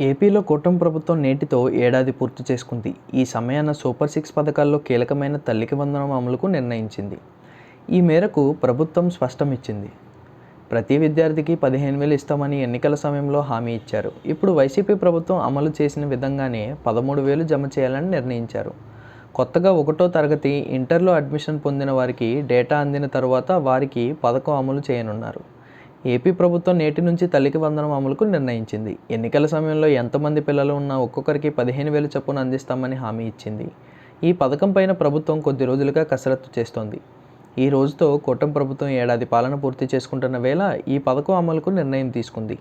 ఏపీలో కూటమి ప్రభుత్వం నేటితో ఏడాది పూర్తి చేసుకుంది. ఈ సమయాన సూపర్ సిక్స్ పథకాల్లో కీలకమైన తల్లికి వందనం అమలుకు నిర్ణయించింది. ఈ మేరకు ప్రభుత్వం స్పష్టం ఇచ్చింది ప్రతి విద్యార్థికి పదిహేను వేలు ఇస్తామని ఎన్నికల సమయంలో హామీ ఇచ్చారు. ఇప్పుడు వైసీపీ ప్రభుత్వం అమలు చేసిన విధంగానే పదమూడు వేలు జమ చేయాలని నిర్ణయించారు. కొత్తగా ఒకటో తరగతి ఇంటర్లో అడ్మిషన్ పొందిన వారికి డేటా అందిన తరువాత వారికి పథకం అమలు చేయనున్నారు. ఏపీ ప్రభుత్వం నేటి నుంచి తల్లికి వందనం అమలుకు నిర్ణయించింది. ఎన్నికల సమయంలో ఎంతమంది పిల్లలు ఉన్నా ఒక్కొక్కరికి పదిహేను వేలు చొప్పున అందిస్తామని హామీ ఇచ్చింది. ఈ పథకం పైన ప్రభుత్వం కొద్ది రోజులుగా కసరత్తు చేస్తోంది. ఈ రోజుతో కూటమి ప్రభుత్వం ఏడాది పాలన పూర్తి చేసుకుంటున్న వేళ ఈ పథకం అమలుకు నిర్ణయం తీసుకుంది.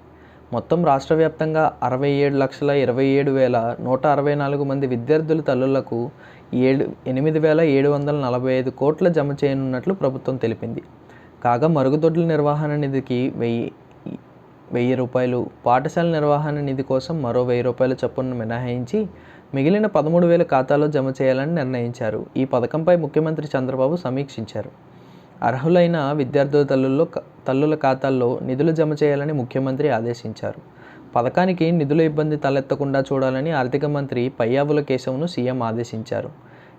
మొత్తం రాష్ట్ర వ్యాప్తంగా అరవై ఏడు లక్షల ఇరవై ఏడు వేల నూట అరవై నాలుగు మంది విద్యార్థుల తల్లులకు ఏడు ఎనిమిది వేల ఏడు వందల నలభై ఐదు కోట్ల జమ చేయనున్నట్లు ప్రభుత్వం తెలిపింది. కాగా మరుగుదొడ్ల నిర్వహణ నిధికి వెయ్యి వెయ్యి రూపాయలు పాఠశాల నిర్వహణ నిధి కోసం మరో వెయ్యి రూపాయల చొప్పున మినహాయించి మిగిలిన పదమూడు వేల ఖాతాలో జమ చేయాలని నిర్ణయించారు. ఈ పథకంపై ముఖ్యమంత్రి చంద్రబాబు సమీక్షించారు. అర్హులైన విద్యార్థుల తల్లుల్లో తల్లుల ఖాతాల్లో నిధులు జమ చేయాలని ముఖ్యమంత్రి ఆదేశించారు. పథకానికి నిధుల ఇబ్బంది తలెత్తకుండా చూడాలని ఆర్థిక మంత్రి పయ్యావుల కేశవును సీఎం ఆదేశించారు.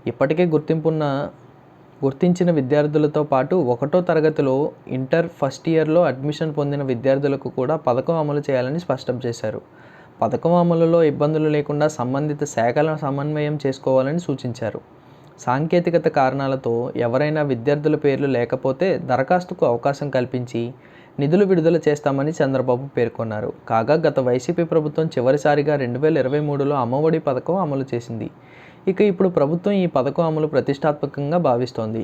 ఇప్పటికే గుర్తింపున్న గుర్తించిన విద్యార్థులతో పాటు ఒకటో తరగతిలో ఇంటర్ ఫస్ట్ ఇయర్లో అడ్మిషన్ పొందిన విద్యార్థులకు కూడా పథకం అమలు చేయాలని స్పష్టం చేశారు. పథకం అమలులో ఇబ్బందులు లేకుండా సంబంధిత శాఖల సమన్వయం చేసుకోవాలని సూచించారు. సాంకేతికత కారణాలతో ఎవరైనా విద్యార్థుల పేర్లు లేకపోతే దరఖాస్తుకు అవకాశం కల్పించి నిధులు విడుదల చేస్తామని చంద్రబాబు పేర్కొన్నారు. కాగా గత వైసీపీ ప్రభుత్వం చివరిసారిగా రెండు వేల ఇరవై మూడులో అమ్మఒడి పథకం అమలు చేసింది. ఇక ఇప్పుడు ప్రభుత్వం ఈ పథకం అమలు ప్రతిష్టాత్మకంగా భావిస్తోంది.